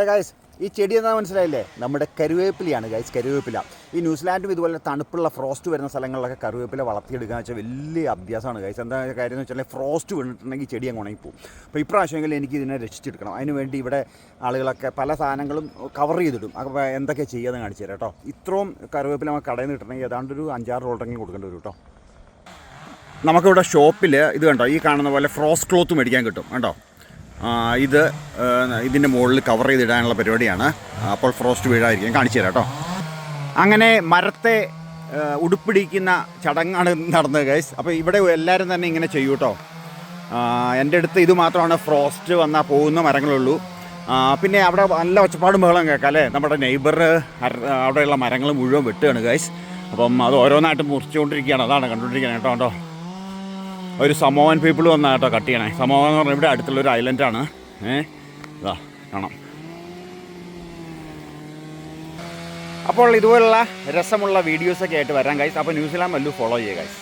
ഏ ഗൈസ് ഈ ചെടി എന്താ മനസ്സിലായില്ലേ? നമ്മുടെ കരുവേപ്പിലയാണ് ഗൈസ് കരുവേപ്പില. ഈ ന്യൂസിലാൻഡും ഇതുപോലെ തണുപ്പുള്ള ഫ്രോസ്റ്റ് വരുന്ന സ്ഥലങ്ങളിലൊക്കെ കരുവേപ്പില വളർത്തിയെടുക്കുക വെച്ചാൽ വലിയ അഭ്യാസമാണ് ഗൈസ് എന്താ കാര്യം എന്ന് വെച്ചാൽ ഫ്രോസ്റ്റ് വീണിട്ടുണ്ടെങ്കിൽ ചെടി അങ്ങ് ഉണങ്ങിപ്പോവും. അപ്പോൾ ഇപ്രാവശ്യമെങ്കിലും എനിക്ക് ഇതിനെ രക്ഷിച്ചെടുക്കണം. അതിന് വേണ്ടി ഇവിടെ ആളുകളൊക്കെ പല സാധനങ്ങളും കവർ ചെയ്തിടും. അപ്പോൾ എന്തൊക്കെ ചെയ്യാന്ന് കാണിച്ചു തരാം കേട്ടോ ഇത്രയും കറിവേപ്പില നമുക്ക് കടയിൽ നിന്ന് കിട്ടണമെങ്കിൽ ഏതാണ്ട് ഒരു അഞ്ചാറ് റോളെങ്കിലും കൊടുക്കേണ്ടി വരും കേട്ടോ നമുക്കിവിടെ ഷോപ്പിൽ ഇത് കണ്ടോ? ഈ കാണുന്ന പോലെ ഫ്രോസ്റ്റ് ക്ലോത്ത് മേടിക്കാൻ കിട്ടും. കണ്ടോ? ആ, ഇത് ഇതിന്റെ മുകളിൽ കവർ ചെയ്തിടാനുള്ള പരിപാടിയാണ്. അപ്പോൾ ഫ്രോസ്റ്റ് വീഴായിരിക്കും കാണിച്ചു തരാം കേട്ടോ. അങ്ങനെ മരത്തെ ഉടുപ്പിടിക്കുന്ന ചടങ്ങാണ് നടന്നത് ഗൈസ് അപ്പോൾ ഇവിടെ എല്ലാവരും തന്നെ ഇങ്ങനെ ചെയ്യൂ കേട്ടോ എന്റെ അടുത്ത് ഇത് മാത്രമാണ് ഫ്രോസ്റ്റ് വന്നാൽ പോകുന്ന മരങ്ങളുള്ളൂ. പിന്നെ അവിടെ നല്ല ഒച്ചപ്പാടും ബഹളം കേൾക്കാം അല്ലേ? നമ്മുടെ നെയ്ബർ അവിടെയുള്ള മരങ്ങൾ മുഴുവൻ വെട്ടുകയാണ് ഗൈസ് അപ്പം അത് ഓരോന്നായിട്ട് മുറിച്ചുകൊണ്ടിരിക്കുകയാണ്. അതാണ് കണ്ടുകൊണ്ടിരിക്കുന്നത് കേട്ടോ കേട്ടോ ഒരു സമോവൻ പീപ്പിൾ വന്ന കേട്ടോ കട്ട് ചെയ്യണേ. സമോവൻ എന്ന് പറഞ്ഞാൽ ഇവിടെ അടുത്തുള്ള ഒരു ഐലൻഡാണ് ഏ ഇതാ കാണാം. അപ്പോൾ ഇതുപോലുള്ള രസമുള്ള വീഡിയോസൊക്കെ ആയിട്ട് വരാം ഗൈസ് അപ്പോൾ ന്യൂസിലാൻഡ് വല്ലു ഫോളോ ചെയ്യുക ഗൈസ്